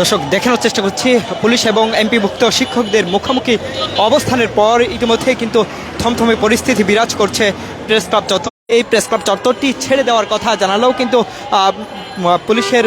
দর্শক, দেখানোর চেষ্টা করছি পুলিশ এবং এমপিভুক্ত শিক্ষকদের মুখোমুখি অবস্থানের পর ইতিমধ্যে কিন্তু থমথমে পরিস্থিতি বিরাজ করছে প্রেস ক্লাব চত্বর। এই প্রেস ক্লাব চত্বরটি ছেড়ে দেওয়ার কথা জানালেও কিন্তু পুলিশের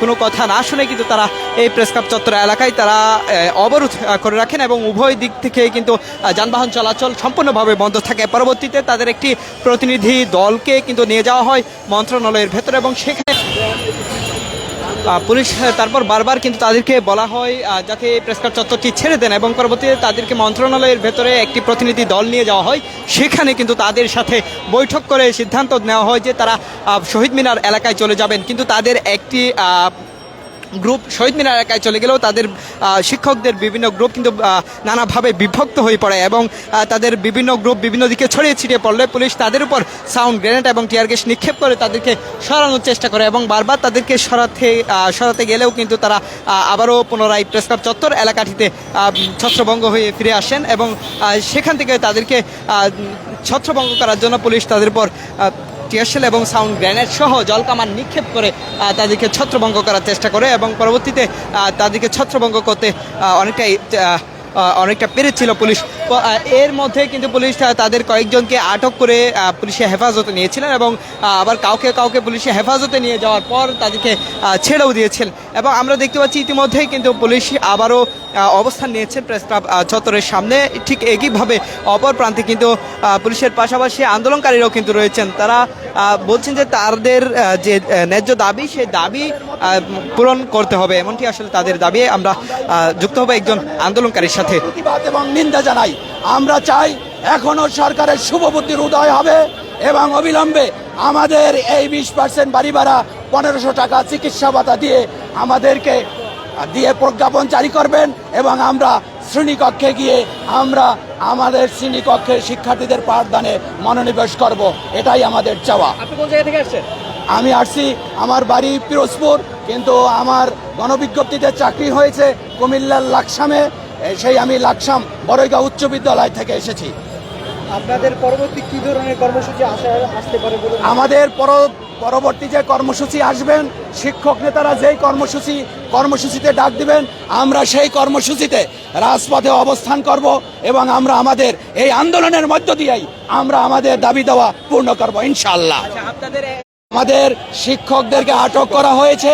কোনো কথা না শুনে কিন্তু তারা এই প্রেস ক্লাব চত্বর এলাকায় তারা অবরোধ করে রাখেন এবং উভয় দিক থেকে কিন্তু যানবাহন চলাচল সম্পূর্ণভাবে বন্ধ থাকে। পরবর্তীতে তাদের একটি প্রতিনিধি দলকে কিন্তু নিয়ে যাওয়া হয় মন্ত্রণালয়ের ভেতরে এবং সেখানে পুলিশ তারপর বারবার কিন্তু তাদেরকে বলা হয় যাতে এই প্রেস ক্লাব চত্বরটি ছেড়ে দেন এবং পরবর্তীতে তাদেরকে মন্ত্রণালয়ের ভেতরে একটি প্রতিনিধি দল নিয়ে যাওয়া হয়। সেখানে কিন্তু তাদের সাথে বৈঠক করে সিদ্ধান্ত নেওয়া হয় যে তারা শহীদ মিনার এলাকায় চলে যাবেন। কিন্তু তাদের একটি গ্রুপ শহীদ মিনার এলাকায় চলে গেলেও তাদের শিক্ষকদের বিভিন্ন গ্রুপ কিন্তু নানাভাবে বিভক্ত হয়ে পড়ে এবং তাদের বিভিন্ন গ্রুপ বিভিন্ন দিকে ছড়িয়ে ছিটিয়ে পড়লে পুলিশ তাদের উপর সাউন্ড গ্রেনেড এবং টিয়ার গ্যাস নিক্ষেপ করে তাদেরকে সরানোর চেষ্টা করে এবং বারবার তাদেরকে সরাতে সরাতে গেলেও কিন্তু তারা আবারও পুনরায় প্রেস ক্লাব চত্বর এলাকাটিতে ছত্রভঙ্গ হয়ে ফিরে আসেন এবং সেখান থেকে তাদেরকে ছত্রভঙ্গ করার জন্য পুলিশ তাদের উপর টিয়ারশেল এবং সাউন্ড গ্রেনেড সহ জলকামান নিক্ষেপ করে তাদেরকে ছত্রভঙ্গ করার চেষ্টা করে এবং পরবর্তীতে তাদেরকে ছত্রভঙ্গ করতে অনেকটাই অনেকটা পেরেছিল পুলিশ। এর মধ্যে কিন্তু পুলিশ তাদের কয়েকজনকে আটক করে পুলিশে হেফাজতে নিয়েছিলেন এবং আবার কাউকে কাউকে পুলিশে হেফাজতে নিয়ে যাওয়ার পর তাদেরকে ছেড়েও দিয়েছেন। এবং আমরা দেখতে পাচ্ছি ইতিমধ্যেই কিন্তু পুলিশ আবারও অবস্থান নিয়েছেন প্রেস ক্লাব চত্বরের সামনে। ঠিক একইভাবে অপর প্রান্তে কিন্তু পুলিশের পাশাপাশি আন্দোলনকারীরাও কিন্তু রয়েছেন। তারা বলছেন যে তাদের যে ন্যায্য দাবি, সেই দাবি পূরণ করতে হবে এমনটি আসলে তাদের দাবি। আমরা যুক্ত হব একজন আন্দোলনকারীর সাথে। এবং নিন্দা জানাই। আমরা চাই এখনও সরকারের শুভবুদ্ধির উদয় হবে এবং অবিলম্বে আমাদের এই বিশ পার্সেন্ট বাড়ি ভাড়া পনেরোশো টাকা চিকিৎসা ভাতা দিয়ে আমাদেরকে দিয়ে প্রজ্ঞাপন জারি করবেন এবং আমরা শ্রেণীকক্ষে গিয়ে আমরা আমাদের শ্রেণীকক্ষের শিক্ষার্থীদের পাঠদানে মনোনিবেশ করব। এটাই আমাদের চাওয়া। আপনি কোন জায়গা থেকে আসছেন? আমি আসছি আমার বাড়ি পিরোজপুর কিন্তু আমার গণবিজ্ঞপ্তিতে চাকরি হয়েছে কুমিল্লার লাকসামে। সেই আমি লাকসাম বড়ইগাঁও উচ্চ বিদ্যালয় থেকে এসেছি। আপনাদের পরবর্তী কি ধরনের কর্মসূচি আসতে পারে আমাদের পর- পরবর্তী যে কর্মসূচি আসবেন শিক্ষক নেতারা যেই কর্মসূচি কর্মসূচিতে ডাক দিবেন আমরা সেই কর্মসূচিতে রাজপথে অবস্থান করব এবং আমরা আমাদের এই আন্দোলনের মধ্য দিয়েই আমরা আমাদের দাবি দেওয়া পূর্ণ করব ইনশাল্লাহ আপনাদের আমাদের শিক্ষকদেরকে আটক করা হয়েছে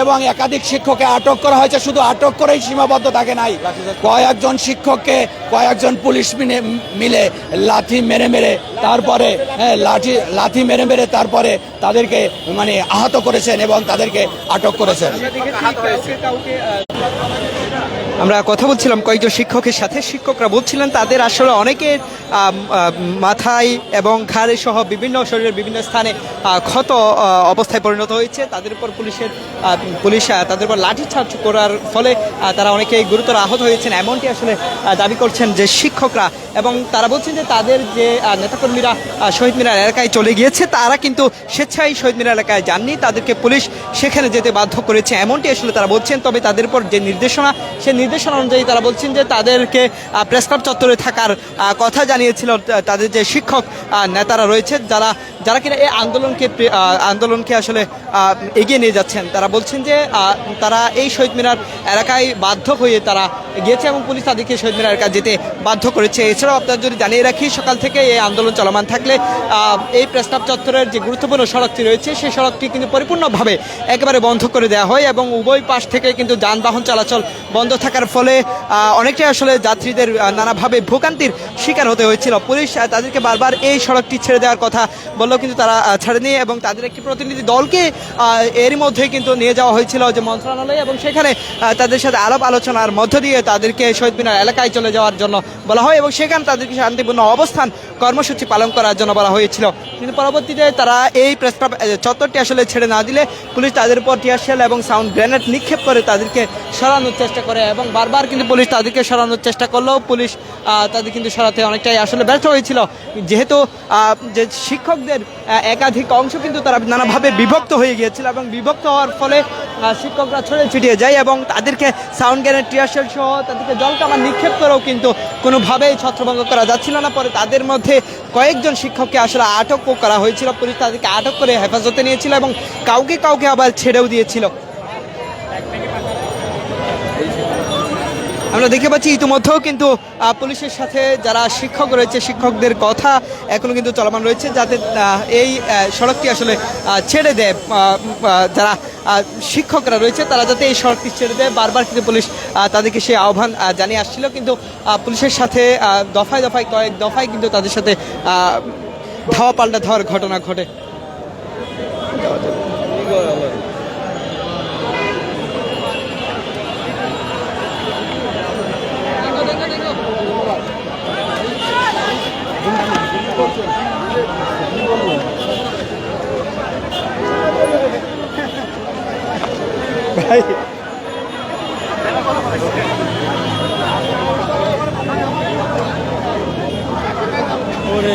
এবং একাধিক শিক্ষককে আটক করা হয়েছে। শুধু আটক করেই সীমাবদ্ধ থাকে নাই। কয়েকজন শিক্ষককে কয়েকজন পুলিশ মিলে মিলে লাথি মেরে মেরে তারপরে হ্যাঁ, লাঠি লাথি মেরে মেরে তারপরে তাদেরকে মানে আহত করেছেন এবং তাদেরকে আটক করেছেন। আমরা কথা বলছিলাম কয়েকজন শিক্ষকের সাথে। শিক্ষকরা বলছিলেন তাদের আসলে অনেকের মাথায় এবং ঘাড়ে সহ বিভিন্ন শরীরের বিভিন্ন স্থানে ক্ষত অবস্থায় পরিণত হয়েছে। তাদের উপর পুলিশের পুলিশ তাদের উপর লাঠিচার্জ করার ফলে তারা অনেকেই গুরুতর আহত হয়েছেন। এমনটি আসলে দাবি করছেন যে শিক্ষকরা এবং তারা বলছেন যে তাদের যে নেতাকর্মীরা শহীদ মিনার এলাকায় চলে গিয়েছে, তারা কিন্তু স্বেচ্ছায় শহীদ মিনার এলাকায় যাননি। তাদেরকে পুলিশ সেখানে যেতে বাধ্য করেছে। এমনটি আসলে তারা বলছেন, তবে তাদের উপর যে নির্দেশনা সেই নির্দেশনা অনুযায়ী তারা বলছেন যে তাদেরকে প্রেস ক্লাব চত্বরে থাকার কথা জানিয়েছিল তাদের যে শিক্ষক নেতারা রয়েছে, যারা যারা কিনা এই আন্দোলনকে আন্দোলনকে আসলে এগিয়ে নিয়ে যাচ্ছেন। তারা বলছেন যে তারা এই শহীদ মিনার এলাকায় বাধ্য হয়ে তারা গিয়েছে এবং পুলিশ তাদেরকে শহীদ মিনার এলাকায় যেতে বাধ্য করেছে। এছাড়াও আপনার যদি জানিয়ে রাখি, সকাল থেকে এই আন্দোলন চলমান থাকলে এই প্রেস ক্লাব চত্বরের যে গুরুত্বপূর্ণ সড়কটি রয়েছে, সেই সড়কটি কিন্তু পরিপূর্ণভাবে একেবারে বন্ধ করে দেওয়া হয় এবং উভয় পাশ থেকে কিন্তু যানবাহন চলাচল বন্ধ থাকার ফলে অনেকটাই আসলে যাত্রীদের নানাভাবে ভোগান্তির শিকার হতে হয়েছিল। পুলিশ তাদেরকে বারবার এই সড়কটি ছেড়ে দেওয়ার কথা বললেও কিন্তু তারা ছাড়েনি এবং তাদের একটি প্রতিনিধি দলকে এর মধ্যে কিন্তু নিয়ে যাওয়া হয়েছিল যে মন্ত্রণালয়ে এবং সেখানে তাদের সাথে আলাপ আলোচনার মধ্য দিয়ে তাদেরকে শহীদ মিনার এলাকায় চলে যাওয়ার জন্য বলা হয় এবং সেখানে তাদেরকে শান্তিপূর্ণ অবস্থান কর্মসূচি পালন করার জন্য বলা হয়েছিল। কিন্তু পরবর্তীতে তারা এই প্রেসক্লাব চত্বরটি আসলে ছেড়ে না দিলে পুলিশ তাদের উপর টিয়ারশেল এবং সাউন্ড গ্রেনেড নিক্ষেপ করে তাদেরকে সরানোর চেষ্টা করে এবং বারবার কিন্তু পুলিশ তাদেরকে সরানোর চেষ্টা করলেও পুলিশ তাদের কিন্তু সরাতে অনেকটাই আসলে ব্যর্থ হয়েছিল। যেহেতু যে শিক্ষকদের একাধিক অংশ কিন্তু তারা নানাভাবে বিভক্ত হয়ে গিয়েছিল এবং বিভক্ত হওয়ার ফলে শিক্ষকরা ছড়িয়ে ছিটিয়ে যায় এবং তাদেরকে সাউন্ড গ্যানের টিয়ারশেল সহ তাদেরকে জলকামান নিক্ষেপ করেও কিন্তু কোনোভাবেই ছত্রভঙ্গ করা যাচ্ছিল না। পরে তাদের মধ্যে কয়েকজন শিক্ষককে আসলে আটকও করা হয়েছিল। পুলিশ তাদেরকে আটক করে হেফাজতে নিয়েছিল এবং কাউকে কাউকে আবার ছেড়েও দিয়েছিল। আমরা দেখতে পাচ্ছি ইতিমধ্যেও কিন্তু পুলিশের সাথে যারা শিক্ষক রয়েছে, শিক্ষকদের কথা এখনও কিন্তু চলমান রয়েছে যাতে এই সড়কটি আসলে ছেড়ে দেয় যারা শিক্ষকরা রয়েছে, তারা যাতে এই সড়কটি ছেড়ে দেয়। বারবার কিন্তু পুলিশ তাদেরকে সেই আহ্বান জানিয়ে আসছিল। কিন্তু পুলিশের সাথে দফায় দফায় কয়েক দফায় কিন্তু তাদের সাথে ধাওয়া পাল্টা ধাওয়ার ঘটনা ঘটে। ভাই ওরে